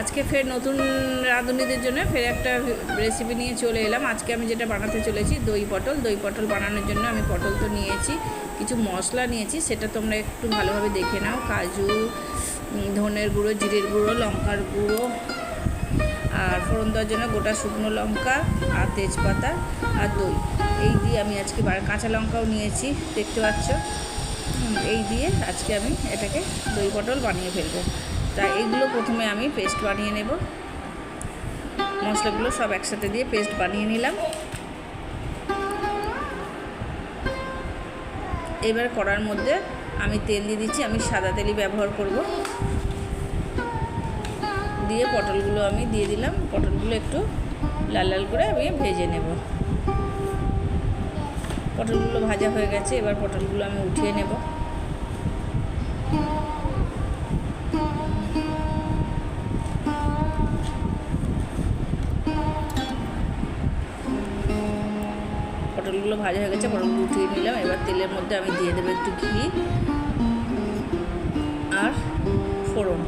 আজকে ফের নতুন রাঁধুনিদের জন্য ফের একটা রেসিপি নিয়ে চলে এলাম। আজকে আমি যেটা বানাতে চলেছি, দই পটল। দই পটল বানানোর জন্য আমি পটল তো নিয়েছি, কিছু মশলা নিয়েছি, সেটা তোমরা একটু ভালোভাবে দেখে নাও। কাজু ধনের গুঁড়ো, জিরের গুঁড়ো, লঙ্কার গুঁড়ো, আর ফোড়ন দেওয়ার জন্য গোটা শুকনো লঙ্কা আর তেজপাতা আর দই। এই দিয়ে আমি আজকে কাঁচা লঙ্কাও নিয়েছি, দেখতে পাচ্ছ? এই দিয়ে আজকে আমি এটাকে দই পটল বানিয়ে ফেলব। তা এইগুলো প্রথমে আমি পেস্ট বানিয়ে নেব। মশলাগুলো সব একসাথে দিয়ে পেস্ট বানিয়ে নিলাম। এবার কড়ার মধ্যে আমি তেল দিয়ে দিচ্ছি, আমি সাদা তেলই ব্যবহার করব। দিয়ে পটলগুলো আমি দিয়ে দিলাম, পটলগুলো একটু লাল লাল করে আমি ভেজে নেব। পটলগুলো ভাজা হয়ে গেছে, এবার পটলগুলো আমি উঠিয়ে নেব। পটলগুলো ভাজা হয়ে গেছে পটলগুলো উঠিয়ে নিলাম। এবার তেলের মধ্যে আমি দিয়ে দেবো একটু ঘি আর ফোড়ন।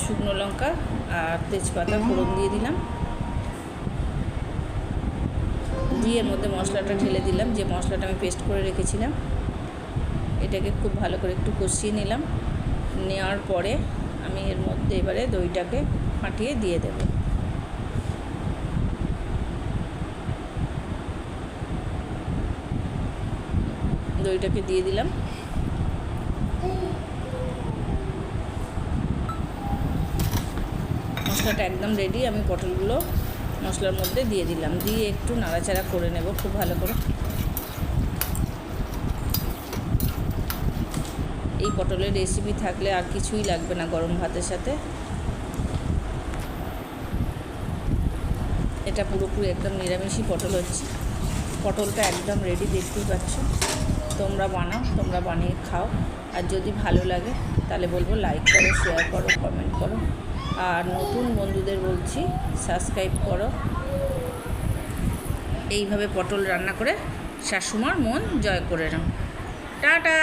শুকনো লঙ্কা আর তেজপাতা, ফোড়ন দিয়ে দিলাম। দিয়ে এর মধ্যে মশলাটা ঢেলে দিলাম। যে মশলাটা আমি পেস্ট করে রেখেছিলাম, এটাকে খুব ভালো করে একটু কষিয়ে নিলাম। নেওয়ার পরে আমি এর মধ্যে এবারে দইটাকে ফাটিয়ে দিয়ে দেব। দইটাকে দিয়ে দিলাম। মশলাটা একদম রেডি আমি পটলগুলো মশলার মধ্যে দিয়ে দিলাম। দিয়ে একটু নাড়াচাড়া করে নেব খুব ভালো করে। এই পটলের রেসিপি থাকলে আর কিছুই লাগবে না গরম ভাতের সাথে। এটা পুরোপুরি একদম নিরামিষই পটল হচ্ছে। পটলটা একদম রেডি দেখতেই পাচ্ছ। তোমরা বানাও, তোমরা বানিয়ে খাও। আর যদি ভালো লাগে, তাহলে বলব লাইক করো শেয়ার করো কমেন্ট করো। আর নতুন বন্ধুদের বলছি সাবস্ক্রাইব করো। এইভাবে পটল রান্না করে শাশুমার মন জয় করে নাও। টাটা!